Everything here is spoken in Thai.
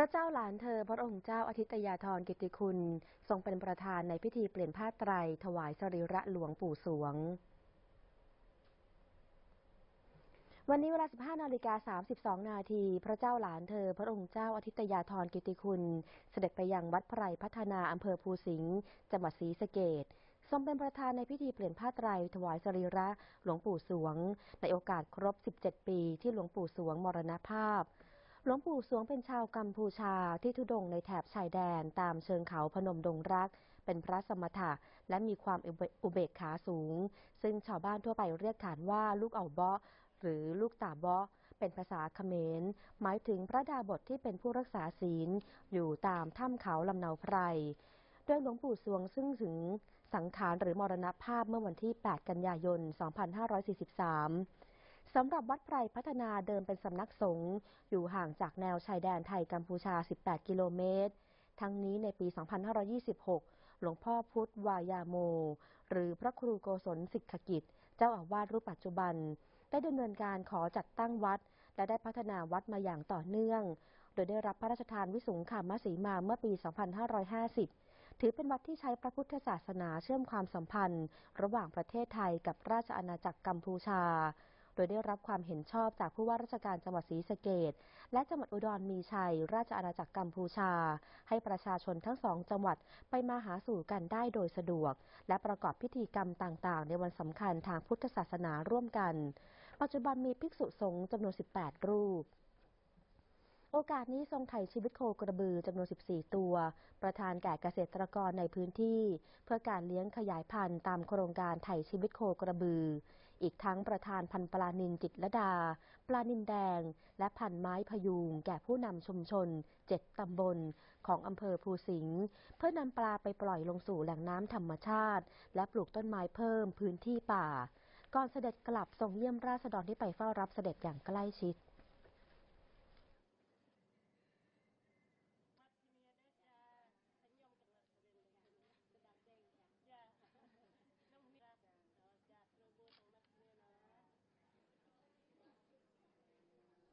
พระเจ้าหลานเธอพระองค์เจ้าอาทิตยาธรกิติคุณ ทรงเป็นประธานในพิธีเปลี่ยนผ้าไตร ถวายสรีระหลวงปู่สวง วันนี้เวลา 15 นาฬิกา 32 นาที พระเจ้าหลานเธอ พระองค์เจ้าอาทิตยาธรกิติคุณ เสด็จไปยังวัดไพรพัฒนาอำเภอภูสิงห์จังหวัดศรีสะเกดทรงเป็นประธานในพิธีเปลี่ยนผ้าไตรถวายสรีระหลวงปู่สวง ในโอกาสครบ 17 ปีที่หลวงปู่สวงมรณภาพ หลวงปู่สวงเป็นชาวกัมพูชาที่ทุดงในแถบชายแดนตามเชิงเขาพนมดงรัก เป็นพระสมถะและมีความอุเบกขาสูง ซึ่งชาวบ้านทั่วไปเรียกขานว่าลูกเอาเบาะหรือลูกตาเบาะเป็นภาษาเขมร หมายถึงพระดาบทที่เป็นผู้รักษาศีล อยู่ตามถ้ำเขาลำเนาไพรโดยหลวงปู่สวงซึ่งถึงสังขารหรือมรณภาพเมื่อวันที่ 8 กันยายน 2543 สำหรับวัดไพรพัฒนาเดิมเป็นสำนักสงฆ์อยู่ห่างจากแนวชายแดนไทยกัมพูชา 18 กิโลเมตร ทั้งนี้ในปี 2526 หลวงพ่อพุทธวายาโม หรือพระครูโกศลสิกขกิจ เจ้าอาวาสรูปปัจจุบัน ได้ดำเนินการขอจัดตั้งวัด และได้พัฒนาวัดมาอย่างต่อเนื่อง โดยได้รับพระราชทานวิสุงคามสีมาเมื่อปี 2550ถือเป็นวัดที่ใช้พระพุทธศาสนาเชื่อมความสัมพันธ์ ระหว่างประเทศไทยกับราชอาณาจักรกัมพูชา โดยได้รับความเห็นชอบจากผู้ว่าราชการจังหวัดศรีสะเกดและจังหวัดอุดรมีชัย ราชอาณาจักรกัมพูชา ให้ประชาชนทั้งสองจังหวัดไปมาหาสู่กันได้โดยสะดวก และประกอบพิธีกรรมต่างๆ ในวันสำคัญทางพุทธศาสนาร่วมกัน ปัจจุบันมีภิกษุสงฆ์จำนวน 18 รูปโอกาสนี้ทรงไถ่ชีวิตโคกระบือจำนวน 14 ตัว ประทานแก่เกษตรกรในพื้นที่ เพื่อการเลี้ยงขยายพันธุ์ตามโครงการไถ่ชีวิตโคกระบือ อีกทั้งประธานพันปลานินจิตรดา ปลานินแดง และพันไม้พยุงแก่ผู้นำชุมชนเจ็ดตำบลของอำเภอภูสิงห์เพื่อนำปลาไปปล่อยลงสู่แหล่งน้ำธรรมชาติ และปลูกต้นไม้เพิ่มพื้นที่ป่า ก่อนเสด็จกลับทรงเยี่ยมราษฎรที่ไปเฝ้ารับเสด็จอย่างใกล้ชิด